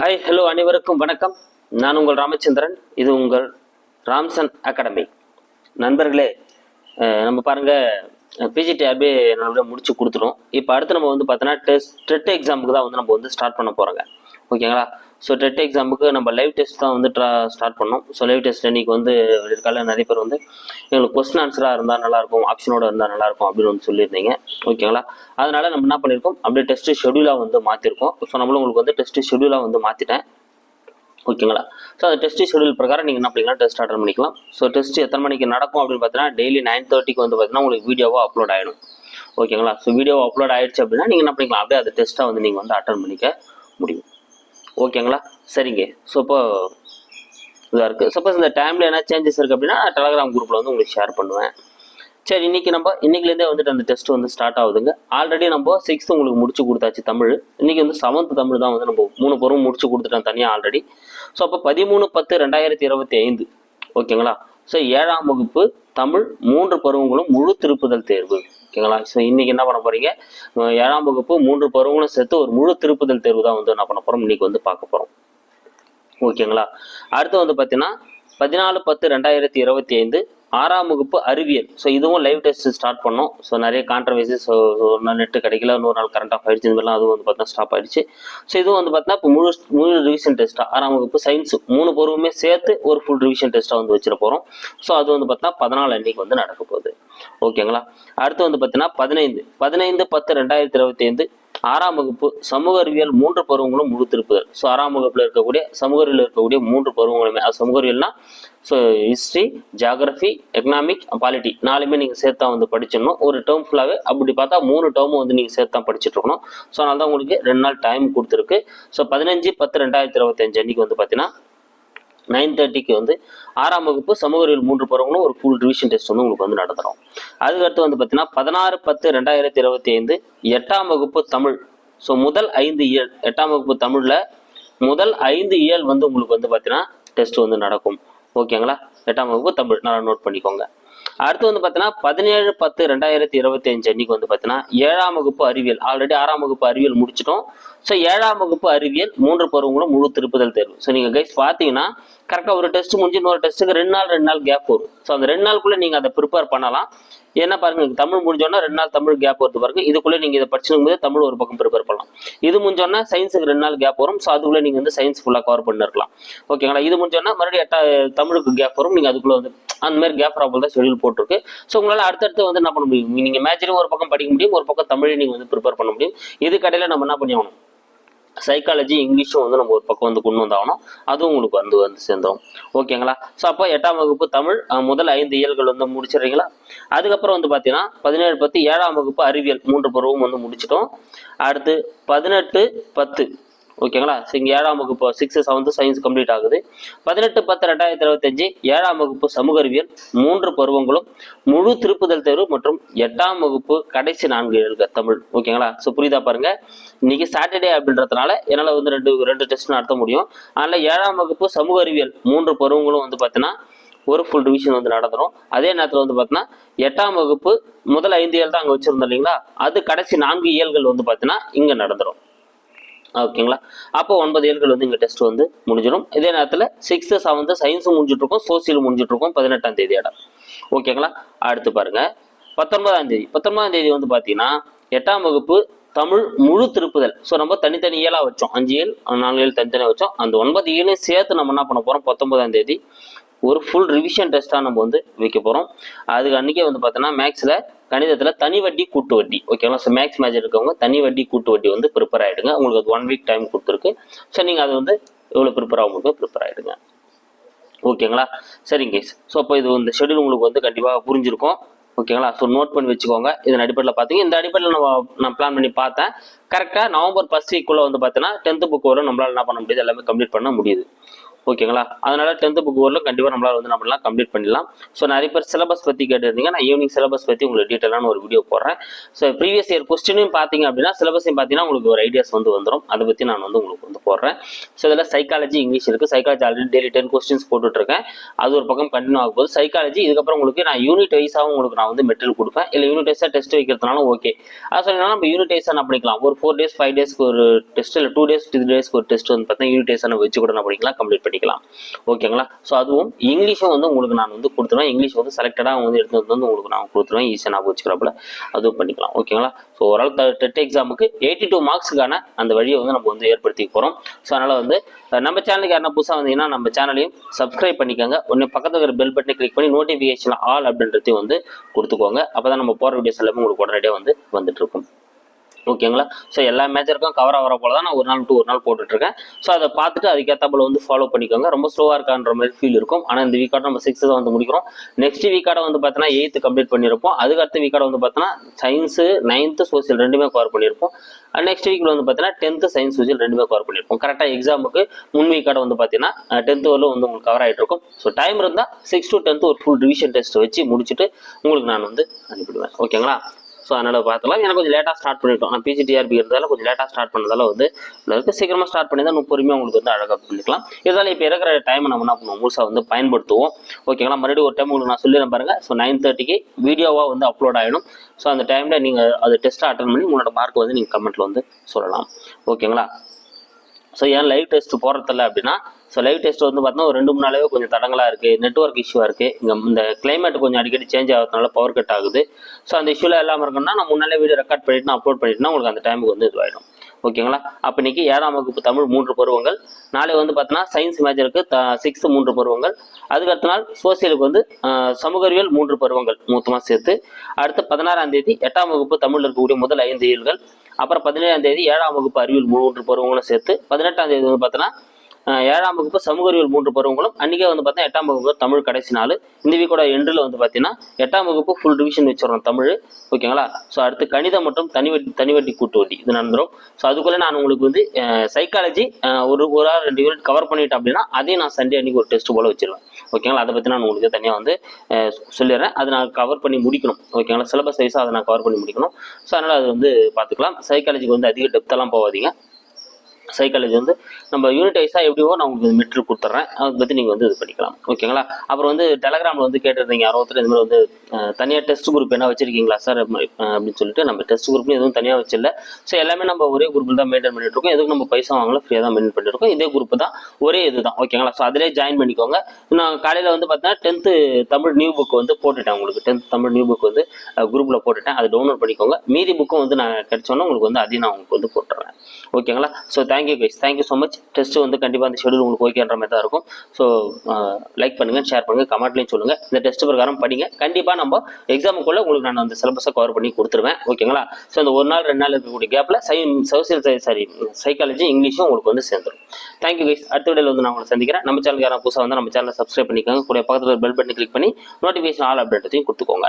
Hi hello அனைவருக்கும் வணக்கம். நான் உங்கள் ராமச்சந்திரன். இது உங்கள் ராம்சன் அகாடமி. நண்பர்களே நம்ம பாருங்கள் பிஜிடி அப்படியே நல்லபடியாக முடிச்சு கொடுத்துரும். இப்போ அடுத்து நம்ம வந்து பார்த்தோன்னா டெஸ்ட் டெட் எக்ஸாமுக்கு தான் வந்து நம்ம வந்து ஸ்டார்ட் பண்ண போகிறோங்க ஓகேங்களா ஸோ டெட் எக்ஸாமுக்கு நம்ம லைவ் டெஸ்ட் தான் வந்து ஸ்டார்ட் பண்ணோம். ஸோ லைவ் டெஸ்ட் இன்னைக்கு வந்து இருக்கால நிறைய பேர் வந்து எங்களுக்கு கொஸ்டின் ஆன்சராக இருந்தால் நல்லாயிருக்கும் ஆப்ஷனோட இருந்தால் நல்லாயிருக்கும் அப்படின்னு வந்து சொல்லியிருந்தீங்க. ஓகேங்களா அதனால் நம்ம என்ன பண்ணியிருக்கோம் அப்படியே டெஸ்ட் ஷெடியூலாக வந்து மாற்றிருக்கோம் ஸோ நம்மளும் உங்களுக்கு வந்து டெஸ்ட் ஷெடியூலாக வந்து மாற்றிட்டேன் ஓகேங்களா ஸோ அந்த டெஸ்ட் ஷெடியூல் பிரகாரம் நீங்கள் என்ன பண்ணிக்கலாம்? டெஸ்ட் அட்டன் பண்ணிக்கலாம். ஸோ டெஸ்ட் எத்தனை மணிக்கு நடக்கும் அப்படின்னு பார்த்தீங்கன்னா டெய்லி நைன் தேர்ட்டிக்கு வந்து பார்த்தீங்கன்னா உங்களுக்கு வீடியோவாக அப்லோட் ஆகிடும் ஓகேங்களா ஸோ வீடியோ அப்லோட் ஆயிடுச்சு அப்படின்னா நீங்கள் என்ன பண்ணிக்கலாம்? அப்படியே அந்த டெஸ்ட்டாக வந்து நீங்கள் வந்து அட்டன் பண்ணிக்க முடியும். ஓகேங்களா? சரிங்க. ஸோ இப்போ இதாக இருக்குது சப்போஸ் இந்த டைமில் என்ன சேஞ்சஸ் இருக்குது அப்படின்னா டெலகிராம் குரூப்பில் வந்து உங்களுக்கு ஷேர் பண்ணுவேன். சரி இன்னைக்கு நம்ம இன்றைக்கிலேருந்தே வந்துட்டு அந்த டெஸ்ட் வந்து ஸ்டார்ட் ஆகுதுங்க. ஆல்ரெடி நம்ம சிக்ஸ்த்து உங்களுக்கு முடிச்சு கொடுத்தாச்சு தமிழ். இன்றைக்கி வந்து செவன்த் தமிழ் தான் வந்து நம்ம மூணு பொருள் முடிச்சு கொடுத்துட்டோம் தனியாக ஆல்ரெடி ஸோ அப்போ பதிமூணு பத்து ரெண்டாயிரத்தி இருபத்தி ஐந்து. ஓகேங்களா? ஸோ ஏழாம் வகுப்பு தமிழ் மூன்று பருவங்களும் முழு திருப்புதல் தேர்வு. ஓகேங்களா? ஸோ இன்னைக்கு என்ன பண்ண போறீங்க? ஏழாம் வகுப்பு மூன்று பருவங்களும் சேர்த்து ஒரு முழு திருப்புதல் தேர்வு தான் வந்து என்ன பண்ண போறோம்? இன்னைக்கு வந்து பார்க்க போறோம். ஓகேங்களா? அடுத்து வந்து பார்த்தீங்கன்னா பதினாலு பத்து ரெண்டாயிரத்தி இருபத்தி ஐந்து ஆறாம் வகுப்பு அறிவியல். ஸோ இதுவும் லைவ் டெஸ்ட் ஸ்டார்ட் பண்ணோம். ஸோ நிறைய கான்ட்ரவர்சி ஸோ ஒரு நாள் நெட்டு கிடைக்கல இன்னொரு நாள் கரண்ட் ஆஃப் ஆயிடுச்சு. இந்த மாதிரிலாம் அதுவும் வந்து பார்த்தீங்கன்னா ஸ்டாப் ஆயிடுச்சு. ஸோ இதுவும் வந்து பார்த்தீங்கன்னா இப்போ முழு முழு ரிவிஷன் டெஸ்ட்டாக ஆறாம் வகுப்பு சயின்ஸ் மூணு பொருவுமே சேர்த்து ஒரு ஃபுல் ரிவிஷன் டெஸ்ட்டாக வந்து வச்சிட போகிறோம் ஸோ அது வந்து பார்த்தீங்கன்னா பதினாலு அன்னைக்கு வந்து நடக்க போகுது. ஓகேங்களா அடுத்து வந்து பார்த்தீங்கன்னா பதினைந்து. பதினைந்து பத்து ரெண்டாயிரத்தி இருபத்தி ஐந்து ஆறாம் வகுப்பு சமூக அறிவியல் மூன்று பருவங்களும் முழுத்திருப்புதல் ஸோ ஆறாம் வகுப்பில் இருக்கக்கூடிய சமூக அறிவியல் இருக்கக்கூடிய மூன்று பருவங்களுமே. அது சமூக அறிவியல்னா so history geography economic polity நாலுமே நீங்கள் சேர்த்தா வந்து படிச்சிடணும். ஒரு டேர்ம் ஃபுல்லாகவே அப்படி பார்த்தா மூணு டேர்மும் வந்து நீங்கள் சேர்த்தா படிச்சுட்டு இருக்கணும் ஸோ அதனால தான் உங்களுக்கு ரெண்டு நாள் டைம் கொடுத்துருக்கு. ஸோ பதினஞ்சு பத்து ரெண்டாயிரத்தி இருபத்தஞ்சு அன்னைக்கு வந்து பார்த்தீங்கன்னா நைன் தேர்ட்டிக்கு வந்து ஆறாம் வகுப்பு சமூக அறிவியல் மூன்று பருவங்களும் ஒரு ஃபுல் ரிவிஷன் டெஸ்ட் வந்து உங்களுக்கு வந்து நடத்துகிறோம் அதுக்கடுத்து வந்து பார்த்தீங்கன்னா பதினாறு பத்து ரெண்டாயிரத்தி இருபத்தி ஐந்து எட்டாம் வகுப்பு தமிழ். ஸோ முதல் ஐந்து இயல் எட்டாம் வகுப்பு தமிழில் முதல் ஐந்து இயல் வந்து உங்களுக்கு வந்து பார்த்தீங்கன்னா டெஸ்ட் வந்து நடக்கும். ஓகேங்களா எட்டாம் வகுப்பு தமிழ். நல்லா நோட் பண்ணிக்கோங்க. அடுத்து வந்து பார்த்தீங்கன்னா பதினேழு பத்து ரெண்டாயிரத்தி இருபத்தி அஞ்சு அன்னைக்கு வந்து பார்த்தீங்கன்னா ஏழாம் வகுப்பு அறிவியல். ஆல்ரெடி ஆறாம் வகுப்பு அறிவியல் முடிச்சிட்டோம். ஸோ ஏழாம் வகுப்பு அறிவியல் மூன்று பருவங்களும் முழு திருப்புதல் தேர்வு. ஸோ நீங்கள் கைஸ் பார்த்தீங்கன்னா கரெக்டாக ஒரு டெஸ்ட் முடிஞ்சு இன்னொரு டெஸ்ட்டுக்கு ரெண்டு நாள் ரெண்டு நாள் கேப் வரும். ஸோ அந்த ரெண்டு நாளுக்குள்ளே நீங்கள் அதை ப்ரிப்பேர் பண்ணலாம். என்ன பாருங்க தமிழ் முடிஞ்சோன்னா ரெண்டு நாள் தமிழ் கேப் வருது பாருங்க. இதுக்குள்ளே நீங்கள் இதை படிச்சிருக்கும் போது தமிழ் ஒரு பக்கம் ப்ரிப்பேர் பண்ணலாம். இது முடிஞ்சோன்னா சயின்ஸுக்கு ரெண்டு நாள் கேப் வரும். ஸோ அதுக்குள்ளே நீங்கள் வந்து சயின்ஸ் ஃபுல்லாக கவர் பண்ணிருக்கலாம் ஓகேங்களா இது முடிஞ்சோன்னா மறுபடியும் எட்டா தமிழுக்கு கேப் வரும். நீங்கள் அதுக்குள்ளே வந்து அந்த மாதிரி கேப் ப்ராப்ளம் தான் ஷெடியூல் போட்டிருக்கு. ஸோ உங்களால் அடுத்தடுத்து வந்து என்ன பண்ண முடியும்? நீங்கள் மேஜரும் ஒரு பக்கம் படிக்க முடியும் ஒரு பக்கம் தமிழையும் நீங்கள் வந்து ப்ரிப்பேர் பண்ண முடியும். இது கடையில் நம்ம என்ன பண்ணி ஆகணும் சைக்காலஜி இங்கிலீஷும் வந்து நம்ம ஒரு பக்கம் வந்து கொண்டு வந்தாகணும். அதுவும் உங்களுக்கு வந்து வந்து சேர்ந்துடும் ஓகேங்களா ஸோ அப்போ எட்டாம் வகுப்பு தமிழ் முதல் ஐந்து இயல்கள் வந்து முடிச்சிடுறீங்களா? அதுக்கப்புறம் வந்து பார்த்தீங்கன்னா பதினேழு பத்து ஏழாம் வகுப்பு அறிவியல் மூன்று பருவம் வந்து முடிச்சிட்டோம். அடுத்து பதினெட்டு பத்து ஓகேங்களா? இங்கே ஏழாம் வகுப்பு சிக்ஸ் செவன்த்து சயின்ஸ் கம்ப்ளீட் ஆகுது. பதினெட்டு பத்து ரெண்டாயிரத்தி இருபத்தஞ்சு ஏழாம் வகுப்பு சமூக அறிவியல் மூன்று பருவங்களும் முழு திருப்புதல் தேர்வு மற்றும் எட்டாம் வகுப்பு கடைசி நான்கு எழுக தமிழ். ஓகேங்களா? ஸோ புரியுதா பாருங்க? இன்னைக்கு சாட்டர்டே அப்படின்றதுனால என்னால் வந்து ரெண்டு ரெண்டு டெஸ்ட் நடத்த முடியும். அதனால் ஏழாம் வகுப்பு சமூக அறிவியல் மூன்று பருவங்களும் வந்து பார்த்தீங்கன்னா ஒரு ஃபுல் டிவிஷன் வந்து நடந்துடும் அதே நேரத்தில் வந்து பார்த்தீங்கன்னா எட்டாம் வகுப்பு முதல் ஐந்து இயல் தான் அங்கே வச்சுருந்தோம் இல்லைங்களா? அது கடைசி நான்கு இயல்கள் வந்து பார்த்தீங்கன்னா இங்கே நடந்துடும் ஓகேங்களா? அப்போ ஒன்பது ஏழுகள் வந்து இங்கே டெஸ்ட் வந்து முடிஞ்சிடும். இதே நேரத்தில் சிக்ஸ்த்து செவன்த்து சயின்ஸும் முடிஞ்சிட்ருக்கோம் சோசியல் முடிஞ்சிட்டுருக்கும் பதினெட்டாம் தேதி இடம் ஓகேங்களா? அடுத்து பாருங்க. பத்தொன்பதாம் தேதி. பத்தொன்பதாம் தேதி வந்து பார்த்தீங்கன்னா எட்டாம் வகுப்பு தமிழ் முழு திருப்புதல். ஸோ நம்ம தனித்தனி இயலாக வச்சோம். அஞ்சு ஏழு நாலு ஏழு தனித்தனியாக வச்சோம். அந்த ஒன்பது ஏழையும் சேர்த்து நம்ம என்ன பண்ண போகிறோம் பத்தொன்பதாம் தேதி ஒரு ஃபுல் ரிவிஷன் டெஸ்ட்டாக நம்ம வந்து வைக்க போகிறோம் அதுக்கு அன்றைக்கே வந்து பார்த்தோன்னா மேக்ஸில் கணிதத்தில் தனி வட்டி கூட்டு வட்டி. ஓகேங்களா ஸோ மேக்ஸ் மேஜர் இருக்கவங்க தனி வட்டி கூட்டு வட்டி வந்து ப்ரிப்பேர் ஆகிடுங்க உங்களுக்கு அது ஒன் வீக் டைம் கொடுத்துருக்கு. ஸோ நீங்கள் அது வந்து எவ்வளோ ப்ரிப்பேர் ஆக முடியுமோ ப்ரிப்பேர் ஆகிடுங்க ஓகேங்களா சரிங்க ஸோ அப்போ இது இந்த ஷெடியூல் உங்களுக்கு வந்து கண்டிப்பாக புரிஞ்சிருக்கும். ஓகேங்களா ஸோ நோட் பண்ணி வச்சுக்கோங்க. இதன் அடிப்படையில் பார்த்தீங்க இந்த அடிப்படையில் நம்ம நான் பிளான் பண்ணி பார்த்தேன். கரெக்டாக நவம்பர் ஃபர்ஸ்ட் வீக்குள்ளே வந்து பார்த்தீங்கன்னா டென்த்து புக் வரும். நம்மளால் என்ன பண்ண முடியுது? எல்லாமே கம்ப்ளீட் பண்ண முடியுது. ஓகேங்களா அதனால டென்த்து புக் வரலும் கண்டிப்பாக நம்மளால் வந்து நம்மளாம் கம்ப்ளீட் பண்ணிடலாம். ஸோ நிறைய பேர் சிலபஸ் பற்றி கேட்டிருந்தீங்க நான் ஈவினிங் சிலபஸ் பற்றி உங்களுக்கு டீட்டெயிலான ஒரு வீடியோ போடுறேன். ஸோ ப்ரீவியஸ் இயர் கொஸ்டினும் பார்த்தீங்க அப்படின்னா சிலபஸையும் பார்த்தீங்கன்னா உங்களுக்கு ஒரு ஐடியாஸ் வந்து வந்துடும் அதை பற்றி நான் வந்து உங்களுக்கு வந்து போடுறேன். ஸோ இதில் சைக்காலஜி இங்கிலீஷ் இருக்குது psychology already daily ten questions போட்டுட்ருக்கேன் அது ஒரு பக்கம் கண்டினியூ ஆகும் போது சைக்காலஜி இதுக்கப்புறம் உங்களுக்கு நான் யூனிட் வைஸாகவும் உங்களுக்கு நான் வந்து மெட்டீரியல் கொடுப்பேன். இல்லை யூனிட் வைஸாக டெஸ்ட் வைக்கிறதுனாலும் ஓகே அது சொன்னீங்கன்னா நம்ம யூனிட் வைஸாக நான் பண்ணிக்கலாம் ஒரு ஃபோர் டேஸ் ஃபைவ் டேஸ்க்கு ஒரு டெஸ்ட் இல்லை டூ டேஸ் த்ரீ டேஸ்க்கு ஒரு டெஸ்ட் வந்து பார்த்தீங்கன்னா யூனிட் வைஸாக வச்சு கூட நான் பண்ணிக்கலாம் கம்ப்ளீட் பண்ணி பண்ணிக்கலாம். ஓகேங்களா ஸோ அதுவும் இங்கிலீஷும் வந்து உங்களுக்கு நான் வந்து கொடுத்துருவேன். இங்கிலீஷ் வந்து செலக்டடாக வந்து எடுத்து வந்து உங்களுக்கு நான் கொடுத்துருவேன். ஈஸியாக நான் வச்சுக்கிறப்பல. அதுவும் பண்ணிக்கலாம். ஓகேங்களா ஸோ ஓரளவு டெட் எக்ஸாமுக்கு எயிட்டி டூ மார்க்ஸுக்கான அந்த வழியை வந்து நம்ம வந்து ஏற்படுத்தி போகிறோம் ஸோ அதனால் வந்து நம்ம சேனலுக்கு யாரா புதுசாக வந்தீங்கன்னா நம்ம சேனலையும் சப்ஸ்கிரைப் பண்ணிக்கோங்க. ஒன்று பக்கத்தில் இருக்கிற பெல் பட்டனை கிளிக் பண்ணி நோட்டிஃபிகேஷன் ஆல் அப்படின்றதையும் வந்து கொடுத்துக்கோங்க. அப்போ தான் நம்ம போகிற வீடியோஸ் எல்லாமே உங்களுக்கு உடனடியாக வந்து வந்துட்டு இருக்கும். ஓகேங்களா ஸோ எல்லா மேஜருக்கும் கவர் ஆகிற போல தான் நான் ஒரு நாள் விட்டு ஒரு நாள் போட்டுட்ருக்கேன். ஸோ அதை பார்த்துட்டு அதுக்கேற்றாப்புல வந்து ஃபாலோ பண்ணிக்கோங்க. ரொம்ப ஸ்லோவாக இருக்கான்ற மாதிரி ஃபீல் இருக்கும். ஆனால் இந்த வீக்காட நம்ம சிக்ஸ்த்து தான் வந்து முடிக்கிறோம். நெக்ஸ்ட் வீக்காட வந்து பார்த்தீங்கன்னா எயித்து கம்ப்ளீட் பண்ணியிருப்போம். அதுக்கு அடுத்த வீக்காட வந்து பார்த்தீங்கன்னா சயின்ஸு நைன்த்து சோசியல் ரெண்டுமே கவர் பண்ணியிருப்போம். நெக்ஸ்ட் வீக்கில் வந்து பார்த்தீங்கன்னா டென்த்து சயின்ஸ் சோசியல் ரெண்டுமே கவர் பண்ணியிருப்போம். கரெக்டாக எக்ஸாமுக்கு முன் வீக்காட வந்து பார்த்தீங்கன்னா டென்த்து வரலும் வந்து உங்களுக்கு கவர் ஆகிட்டு இருக்கும் ஸோ டைம் இருந்தால் சிக்ஸ் டு டென்த்து ஒரு ஃபுல் ரிவிஷன் டெஸ்ட் வச்சு முடிச்சுட்டு உங்களுக்கு நான் வந்து அனுப்பிடுவேன். ஓகேங்களா ஸோ அதனால் பார்த்துக்கலாம் எனக்கு கொஞ்சம் லேட்டாக ஸ்டார்ட் பண்ணிட்டோம். நான் பிஜிடிஆர்பி இருந்தால கொஞ்சம் லேட்டாக ஸ்டார்ட் பண்ணதால வந்து இருக்கு சீக்கிரமாக ஸ்டார்ட் பண்ணி தான் நம்ம பொறுமையாக உங்களுக்கு வந்து அழகாக பண்ணிக்கலாம். இருந்தாலும் இப்போ இருக்கிற டைமை நம்ம என்ன பண்ணுவோம்? முழுசாக வந்து பயன்படுத்துவோம். ஓகேங்களா மறுபடியும் ஒரு டைம் உங்களுக்கு நான் சொல்லிடுறேன் பாருங்கள் ஸோ நைன் தேர்ட்டிக்கு வீடியோவாக வந்து அப்லோட் ஆகிடும் ஸோ அந்த டைமில் நீங்கள் அது டெஸ்ட்டை அட்டன் பண்ணி உங்களோட மார்க் வந்து நீங்கள் கமெண்ட்டில் வந்து சொல்லலாம். ஓகேங்களா ஸோ ஏன் லைவ் டெஸ்ட் போடுறதில்ல அப்படின்னா ஸோ லைவ் டெஸ்ட் வந்து பார்த்தீங்கன்னா ஒரு ரெண்டு மூணு நாளாவே கொஞ்சம் தடங்களாக இருக்குது நெட்ஒர்க் இஷ்யூவாக இருக்குது இங்கே இந்த கிளைமேட் கொஞ்சம் அடிக்கடி சேஞ்ச் ஆகிறதுனால பவர் கட் ஆகுது. ஸோ அந்த இஷ்யூவில் எல்லாம் இருக்குன்னா நான் முன்னாலே வீடியோ ரெக்கார்ட் பண்ணிட்டு நான் அப்லோட் பண்ணிட்டுனா உங்களுக்கு அந்த டைமுக்கு வந்து இதுவாகிடும் ஓகேங்களா? அப்போ இன்னைக்கு ஏழாம் வகுப்பு தமிழ் மூன்று பருவங்கள். நாளை வந்து பார்த்தீங்கன்னா சயின்ஸ் மேஜருக்கு த சிக்ஸ்த்து மூன்று பருவங்கள். அதுக்கு அடுத்த நாள் சோசியலுக்கு வந்து சமூகவியல் சமூக அறிவியல் மூன்று பருவங்கள் மொத்தமாக சேர்த்து அடுத்து பதினாறாம் தேதி எட்டாம் வகுப்பு தமிழில் இருக்கக்கூடிய முதல் ஐந்து இயல்கள். அப்புறம் பதினேழாம் தேதி ஏழாம் வகுப்பு அறிவியல் மூன்று பருவங்களும் சேர்த்து பதினெட்டாம் தேதி வந்து பார்த்தோன்னா ஏழாம் வகுப்பு சமூக அறிவியல் மூன்று பருவங்களும் அன்றைக்கே வந்து பார்த்தீங்கன்னா எட்டாம் வகுப்பு தமிழ் கடைசி நாள். இந்த வீக்கோட எண்டில் வந்து பார்த்தீங்கன்னா எட்டாம் வகுப்பு ஃபுல் ரிவிஷன் வச்சிடறோம் தமிழ் ஓகேங்களா? ஸோ அடுத்து கணிதம் மற்றும் தனிவட்டி தனிவட்டி கூட்டு வட்டி இது நடந்துரும். ஸோ அதுக்குள்ளே நான் உங்களுக்கு வந்து சைக்காலஜி ஒரு ஒரு ஆறு ரெண்டு யூனிட் கவர் பண்ணிட்டேன் அப்படின்னா அதையும் நான் சண்டே அன்றைக்கி ஒரு டெஸ்ட் போல வச்சிருவேன். ஓகேங்களா? அதை பற்றி நான் உங்களுக்கு தனியாக வந்து சொல்லிடுறேன். அதை நான் கவர் பண்ணி முடிக்கணும். ஓகேங்களா? சிலபஸ் வைஸாக அதை நான் கவர் பண்ணி முடிக்கணும். ஸோ அதனால் அது வந்து பார்த்துக்கலாம். சைக்காலஜிக்கு வந்து அதிக டெப்த்தெல்லாம் போகாதீங்க. சைக்காலஜி வந்து நம்ம யூனிட் வைஸாக எப்படியோ நான் உங்களுக்கு மெட்டீரியல் கொடுத்துட்றேன் அதை பற்றி நீங்கள் வந்து இது பண்ணிக்கலாம். ஓகேங்களா அப்புறம் வந்து டெலகிராமில் வந்து கேட்டிருந்தீங்க யாரோ ஒருத்தர் இந்த மாதிரி வந்து தனியாக டெஸ்ட் குரூப் என்ன வச்சிருக்கீங்களா சார் அப்படின்னு சொல்லிட்டு நம்ம டெஸ்ட் குரூப்னு எதுவும் தனியாக வச்சில்ல ஸோ எல்லாமே நம்ம ஒரே குரூப்பில் தான் மெயின்டைன் பண்ணிட்டு இருக்கோம். எதுக்கு நம்ம பைசா வாங்கலாம் ஃப்ரீயாக தான் மெயின்டைன் பண்ணிட்டு இருக்கோம். இதே குரூப் தான் ஒரே இது தான். ஓகேங்களா ஸோ அதிலே ஜாயின் பண்ணிக்கோங்க. நான் காலையில் வந்து பார்த்தீங்கன்னா டென்த்து தமிழ் நியூ புக் வந்து போட்டுட்டேன் உங்களுக்கு. டென்த் தமிழ் நியூ புக் வந்து குரூப்பில் போட்டுட்டேன். அதை டவுன்லோட் பண்ணிக்கோங்க. மீதி புக்கும் வந்து நான் கிடைச்சோன்னா உங்களுக்கு வந்து அதையும் நான் உங்களுக்கு வந்து போட்டுறேன். ஓகேங்களா so thank you guys thank you so much test வந்து கண்டிப்பாக அந்த ஷெடியூல் உங்களுக்கு ஓகேன்ற மாதிரி தான் இருக்கும். ஸோ லைக் பண்ணுங்கள் ஷேர் பண்ணுங்கள் கமெண்ட்லையும் சொல்லுங்கள் இந்த டெஸ்ட் பிரகாரம் படிங்க. கண்டிப்பாக நம்ம எக்ஸாமுக்குள்ளே உங்களுக்கு நான் அந்த சிலபஸை கவர் பண்ணி கொடுத்துருவேன். ஓகேங்களா ஸோ இந்த ஒரு நாள் ரெண்டு நாள் இருக்கக்கூடிய கேப்பில் சை சோசியல் சாரி சைக்காலஜி இங்கிலீஷும் உங்களுக்கு வந்து சேர்ந்துடும் தேங்க்யூ கைஸ் அடுத்த வீடியோவில் வந்து நான் உங்களை சந்திக்கிறேன். நம்ம சேனல் யாரும் புதுசாக வந்து நம்ம சேனலை சப்ஸ்கிரைப் பண்ணிக்கோங்க. கூட பக்கத்தில் பெல் பட்டன் கிளிக் பண்ணி நோட்டிஃபிகேஷன் ஆல் அப்டேட்டையும் கொடுத்துக்கோங்க.